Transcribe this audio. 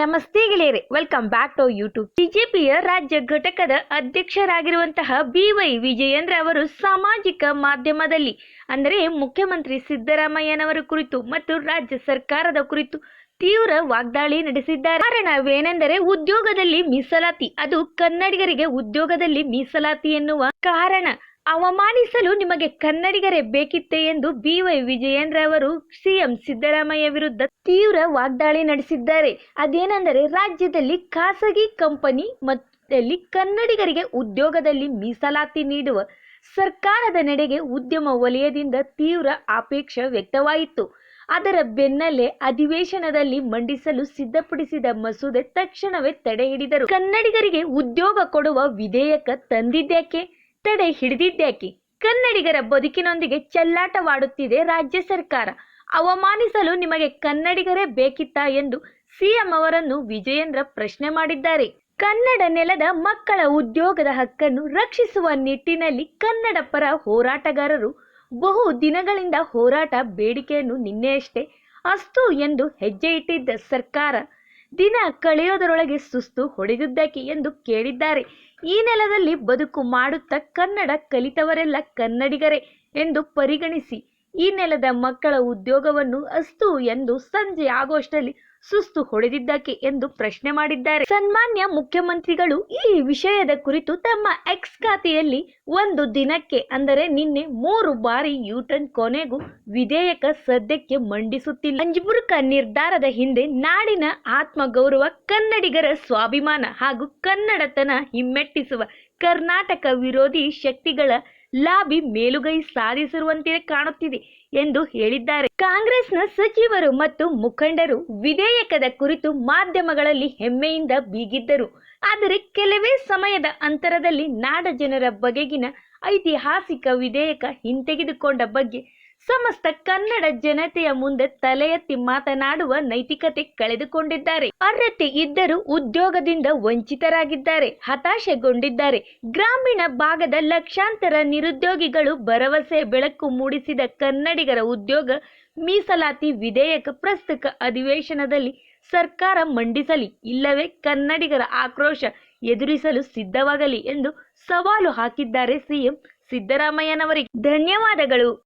ನಮಸ್ತೆ ಗೆಳೆಯರೆ welcome back to YouTube ಬಿಜೆಪಿಯ ರಾಜ್ಯ ಘಟಕದ ಅಧ್ಯಕ್ಷರಾಗಿರುವಂತಹ ಬಿವೈ ವಿಜಯೇಂದ್ರ ಅವರು ಸಾಮಾಜಿಕ ಮಾಧ್ಯಮದಲ್ಲಿ, ಅಂದರೆ ಮುಖ್ಯಮಂತ್ರಿ ಸಿದ್ದರಾಮಯ್ಯನವರ ಕುರಿತು ಮತ್ತು ರಾಜ್ಯ ಸರ್ಕಾರದ ಕುರಿತು ತೀವ್ರ ವಾಗ್ದಾಳಿ ನಡೆಸಿದ್ದಾರೆ. ಕಾರಣವೇನೆಂದರೆ ಉದ್ಯೋಗದಲ್ಲಿ ಮೀಸಲಾತಿ, ಅದು ಕನ್ನಡಿಗರಿಗೆ ಉದ್ಯೋಗದಲ್ಲಿ ಮೀಸಲಾತಿ ಎನ್ನುವ ಕಾರಣ. ಅವಮಾನಿಸಲು ನಿಮಗೆ ಕನ್ನಡಿಗರೇ ಬೇಕಿತ್ತೆ ಎಂದು ಬಿವೈ ವಿಜಯೇಂದ್ರ ಅವರು ಸಿಎಂ ಸಿದ್ದರಾಮಯ್ಯ ವಿರುದ್ಧ ತೀವ್ರ ವಾಗ್ದಾಳಿ ನಡೆಸಿದ್ದಾರೆ. ಅದೇನೆಂದರೆ ರಾಜ್ಯದಲ್ಲಿ ಖಾಸಗಿ ಕಂಪನಿ ಮತ್ತು ಕನ್ನಡಿಗರಿಗೆ ಉದ್ಯೋಗದಲ್ಲಿ ಮೀಸಲಾತಿ ನೀಡುವ ಸರ್ಕಾರದ ನಡೆಗೆ ಉದ್ಯಮ ವಲಯದಿಂದ ತೀವ್ರ ಆಪೇಕ್ಷೆ ವ್ಯಕ್ತವಾಯಿತು. ಅದರ ಬೆನ್ನಲ್ಲೇ ಅಧಿವೇಶನದಲ್ಲಿ ಮಂಡಿಸಲು ಸಿದ್ಧಪಡಿಸಿದ ಮಸೂದೆ ತಕ್ಷಣವೇ ತಡೆ ಹಿಡಿದರು. ಕನ್ನಡಿಗರಿಗೆ ಉದ್ಯೋಗ ಕೊಡುವ ವಿಧೇಯಕ ತಂದಿದ್ಯಾಕೆ? ತಡೆ ಹಿಡಿದಿದ್ದ್ಯಾಕೆ ಕನ್ನಡಿಗರ ಬದುಕಿನೊಂದಿಗೆ ಚೆಲ್ಲಾಟವಾಡುತ್ತಿದೆ ರಾಜ್ಯ ಸರ್ಕಾರ. ಅವಮಾನಿಸಲು ನಿಮಗೆ ಕನ್ನಡಿಗರೇ ಬೇಕಿತ್ತಾ ಎಂದು ಸಿಎಂ ಅವರನ್ನು ವಿಜಯೇಂದ್ರ ಪ್ರಶ್ನೆ ಮಾಡಿದ್ದಾರೆ. ಕನ್ನಡ ನೆಲದ ಮಕ್ಕಳ ಉದ್ಯೋಗದ ಹಕ್ಕನ್ನು ರಕ್ಷಿಸುವ ನಿಟ್ಟಿನಲ್ಲಿ ಕನ್ನಡ ಪರ ಹೋರಾಟಗಾರರು ಬಹು ದಿನಗಳಿಂದ ಹೋರಾಟ ಬೇಡಿಕೆಯನ್ನು ನಿನ್ನೆಯಷ್ಟೇ ಅಸ್ತು ಎಂದು ಹೆಜ್ಜೆ ಇಟ್ಟಿದ್ದ ಸರ್ಕಾರ. ದಿನ ಕಳೆಯೋದರೊಳಗೆ ಸುಸ್ತು ಹೊಡೆದಿದ್ದಕ್ಕೆ ಎಂದು ಕೇಳಿದ್ದಾರೆ. ಈ ನೆಲದಲ್ಲಿ ಬದುಕು ಮಾಡುತ್ತಾ ಕನ್ನಡ ಕಲಿತವರೆಲ್ಲ ಕನ್ನಡಿಗರೇ ಎಂದು ಪರಿಗಣಿಸಿ ಈ ನೆಲದ ಮಕ್ಕಳ ಉದ್ಯೋಗವನ್ನು ಅಸ್ತು ಎಂದು ಸಂಜೆ ಆಗೋಷ್ಟರಲ್ಲಿ ಸುಸ್ತು ಹೊಡೆದಿದ್ದಕ್ಕೆ ಎಂದು ಪ್ರಶ್ನೆ ಮಾಡಿದ್ದಾರೆ. ಸನ್ಮಾನ್ಯ ಮುಖ್ಯಮಂತ್ರಿಗಳು ಈ ವಿಷಯದ ಕುರಿತು ತಮ್ಮ ಎಕ್ಸ್ ಖಾತೆಯಲ್ಲಿ ಒಂದು ದಿನಕ್ಕೆ ಅಂದರೆ ನಿನ್ನೆ ಮೂರು ಬಾರಿ ಯೂಟರ್ನ್ ಕೊನೆಗೂ ವಿಧೇಯಕ ಸದ್ಯಕ್ಕೆ ಮಂಡಿಸುತ್ತಿಲ್ಲ. ಅಂಜಬುರ್ಕ ನಿರ್ಧಾರದ ಹಿಂದೆ ನಾಡಿನ ಆತ್ಮಗೌರವ ಕನ್ನಡಿಗರ ಸ್ವಾಭಿಮಾನ ಹಾಗೂ ಕನ್ನಡತನ ಹಿಮ್ಮೆಟ್ಟಿಸುವ ಕರ್ನಾಟಕ ವಿರೋಧಿ ಶಕ್ತಿಗಳ ಲಾಬಿ ಮೇಲುಗೈ ಸಾಧಿಸಿರುವಂತೆ ಕಾಣುತ್ತಿದೆ ಎಂದು ಹೇಳಿದ್ದಾರೆ. ಕಾಂಗ್ರೆಸ್ನ ಸಚಿವರು ಮತ್ತು ಮುಖಂಡರು ವಿಧೇಯಕದ ಕುರಿತು ಮಾಧ್ಯಮಗಳಲ್ಲಿ ಹೆಮ್ಮೆಯಿಂದ ಬೀಗಿದ್ದರು. ಆದರೆ ಕೆಲವೇ ಸಮಯದ ಅಂತರದಲ್ಲಿ ನಾಡ ಜನರ ಬಗೆಗಿನ ಐತಿಹಾಸಿಕ ವಿಧೇಯಕ ಹಿಂತೆಗೆದುಕೊಂಡ ಬಗ್ಗೆ ಸಮಸ್ತ ಕನ್ನಡ ಜನತೆಯ ಮುಂದೆ ತಲೆ ಎತ್ತಿ ಮಾತನಾಡುವ ನೈತಿಕತೆ ಕಳೆದುಕೊಂಡಿದ್ದಾರೆ. ಅರ್ಹತೆ ಇದ್ದರೂ ಉದ್ಯೋಗದಿಂದ ವಂಚಿತರಾಗಿದ್ದಾರೆ. ಹತಾಶೆಗೊಂಡಿದ್ದಾರೆ. ಗ್ರಾಮೀಣ ಭಾಗದ ಲಕ್ಷಾಂತರ ನಿರುದ್ಯೋಗಿಗಳು ಭರವಸೆ ಬೆಳಕು ಮೂಡಿಸಿದ ಕನ್ನಡಿಗರ ಉದ್ಯೋಗ ಮೀಸಲಾತಿ ವಿಧೇಯಕ ಪ್ರಸ್ತುತ ಅಧಿವೇಶನದಲ್ಲಿ ಸರ್ಕಾರ ಮಂಡಿಸಲಿ, ಇಲ್ಲವೇ ಕನ್ನಡಿಗರ ಆಕ್ರೋಶ ಎದುರಿಸಲು ಸಿದ್ಧವಾಗಲಿ ಎಂದು ಸವಾಲು ಹಾಕಿದ್ದಾರೆ ಸಿಎಂ ಸಿದ್ದರಾಮಯ್ಯನವರಿಗೆ. ಧನ್ಯವಾದಗಳು.